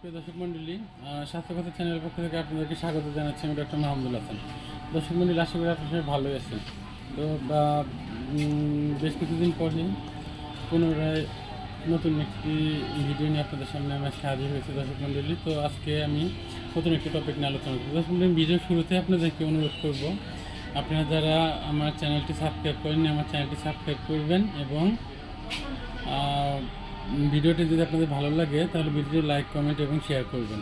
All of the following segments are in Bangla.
সুপ্রিয় দর্শক মণ্ডলী আহ, স্বাস্থ্যকথা চ্যানেলের পক্ষ থেকে আপনাদেরকে স্বাগত জানাচ্ছি আমি ডক্টর মাহমুদুল হাসান। দর্শক মণ্ডলী আশা করি আপনার ভালোই আছেন। তো বেশ কিছুদিন পরে পুনরায় নতুন একটি ভিডিও নিয়ে আপনাদের সামনে আমি আজকে হাজির হয়েছি দর্শক মণ্ডলী তো আজকে আমি নতুন একটি টপিক নিয়ে আলোচনা করব। দর্শক মণ্ডলী ভিডিও শুরুতে আপনাদেরকে অনুরোধ করব আপনারা যারা আমার চ্যানেলটি সাবস্ক্রাইব করেননি আমার চ্যানেলটি সাবস্ক্রাইব করবেন এবং ভিডিওটি যদি আপনাদের ভালো লাগে, তাহলে ভিডিওটি লাইক, কমেন্ট এবং শেয়ার করবেন।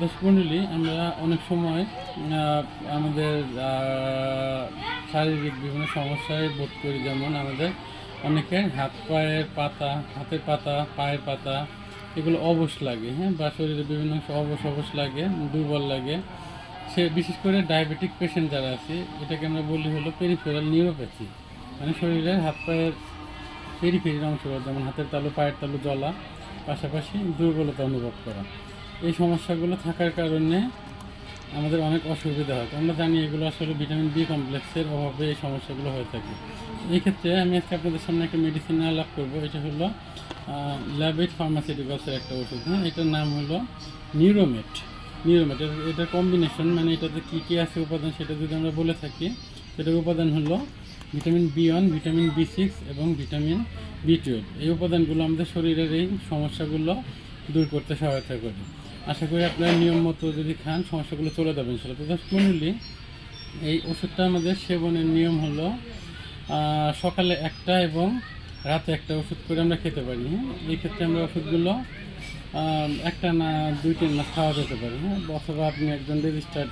দর্শক মণ্ডলী আমরা অনেক সময় আমাদের শারীরিক বিভিন্ন সমস্যায় বোধ করি। যেমন আমাদের অনেকের হাত পায়ের পাতা, হাতের পাতা, পায়ের পাতা, এগুলো অবশ লাগে হ্যাঁ? বা শরীরে বিভিন্ন অবশ অবশ লাগে, দুর্বল লাগে। সে, বিশেষ করে ডায়াবেটিক পেশেন্ট যারা আছে, এটাকে আমরা বলি হলো পেরিফেরাল নিউরোপ্যাথি মানে শরীরের হাত পায়ের পেরিফেরির অংশগুলো যেমন হাতের তালু, পায়ের তালু জ্বলা পাশাপাশি দুর্বলতা অনুভব করা। এই সমস্যাগুলো থাকার কারণে আমাদের অনেক অসুবিধা হয়। আমরা জানি এগুলো আসলে ভিটামিন বি কমপ্লেক্সের অভাবে এই সমস্যাগুলো হয়ে থাকে। এই ক্ষেত্রে আমি আজকে আপনাদের সামনে একটা মেডিসিন আলাপ করব। এটা হলো ল্যাবেট ফার্মাসিউটিক্যালসের একটা ওষুধ। হ্যাঁ এটার নাম হলো নিউরোমেট নিউরোমেট এটার কম্বিনেশন মানে এটাতে কী কী আছে উপাদান সেটা যদি আমরা বলে থাকি, সেটার উপাদান হলো vitamin B one, vitamin B six এবং ভিটামিন বি টুয়েলভ। এই উপাদানগুলো আমাদের শরীরের এই সমস্যাগুলো দূর করতে সহায়তা করে। আশা করি আপনারা নিয়ম মতো যদি খান, সমস্যাগুলো চলে যাবে ইনশাল্লাহ তো এই ওষুধটা আমাদের সেবনের নিয়ম হলো সকালে একটা এবং রাতে একটা ওষুধ করে আমরা খেতে পারি। এই ক্ষেত্রে আমরা ওষুধগুলো একটা না দুই তিন মাস খাওয়া যেতে পারি। অথবা আপনি একজন রেজিস্টার্ড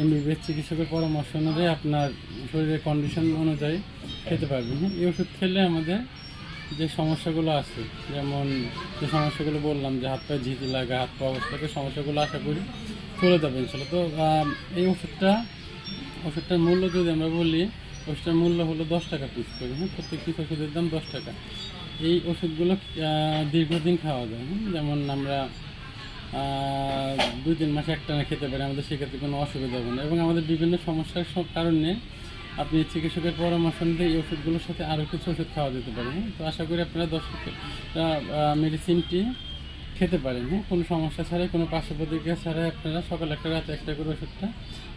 এমবিবিএস চিকিৎসকের পরামর্শ অনুযায়ী আপনার শরীরের কন্ডিশন অনুযায়ী খেতে পারবেন। হ্যাঁ এই ওষুধ খেলে আমাদের যে সমস্যাগুলো আছে, যেমন যে সমস্যাগুলো বললাম যে হাত পায়ে ঝিঝি লাগা, হাত পা অবস্থাতে সমস্যাগুলো আশা করি চলে যাবে ইনশাল্লাহ। তো এই ওষুধটা, ওষুধটার মূল্য যদি আমরা বলি, ওষুধটার মূল্য হলো দশ টাকা পিস করে। হ্যাঁ প্রত্যেক পিস ওষুধের দাম দশ টাকা। এই ওষুধগুলো দীর্ঘদিন খাওয়া যায়। হ্যাঁ? যেমন আমরা দুই তিন মাস একটানা খেতে পারি, আমাদের সেক্ষেত্রে কোনো অসুবিধা হবে না। এবং আমাদের বিভিন্ন সমস্যার সব কারণে আপনি চিকিৎসকের পরামর্শ নিতে এই ওষুধগুলোর সাথে আরও কিছু ওষুধ খাওয়া যেতে পারে হ্যাঁ? তো আশা করি আপনারা দর্শকের মেডিসিনটি খেতে পারেন হ্যাঁ? কোনো সমস্যা ছাড়াই, কোনো পার্শ্ব প্রতিক্রিয়া ছাড়াই আপনারা সকাল একটা রাতে একটা করে ওষুধটা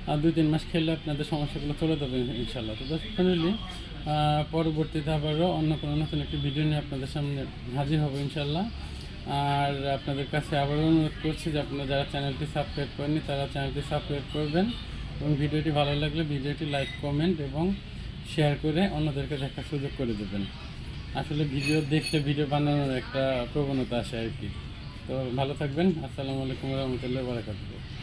আর দুই তিন মাস খেলে আপনাদের সমস্যাগুলো চলে যাবে ইনশাল্লাহ তো দর্শক আহ, পরবর্তীতে আবারও অন্য কোনো নতুন একটি ভিডিও নিয়ে আপনাদের সামনে হাজির হব ইনশাল্লাহ আর আপনাদের কাছে আবারও অনুরোধ করছি যে আপনারা যারা চ্যানেলটি সাবস্ক্রাইব করেননি, তারা চ্যানেলটি সাবস্ক্রাইব করবেন এবং ভিডিওটি ভালো লাগলে ভিডিওটি লাইক, কমেন্ট এবং শেয়ার করে অন্যদেরকে দেখার সুযোগ করে দেবেন। আসলে ভিডিও দেখলে ভিডিও বানানোর একটা প্রবণতা আসে আর কি। তো ভালো থাকবেন। আসসালামু আলাইকুম রহমতুল্লাহ বারাকাতুহ।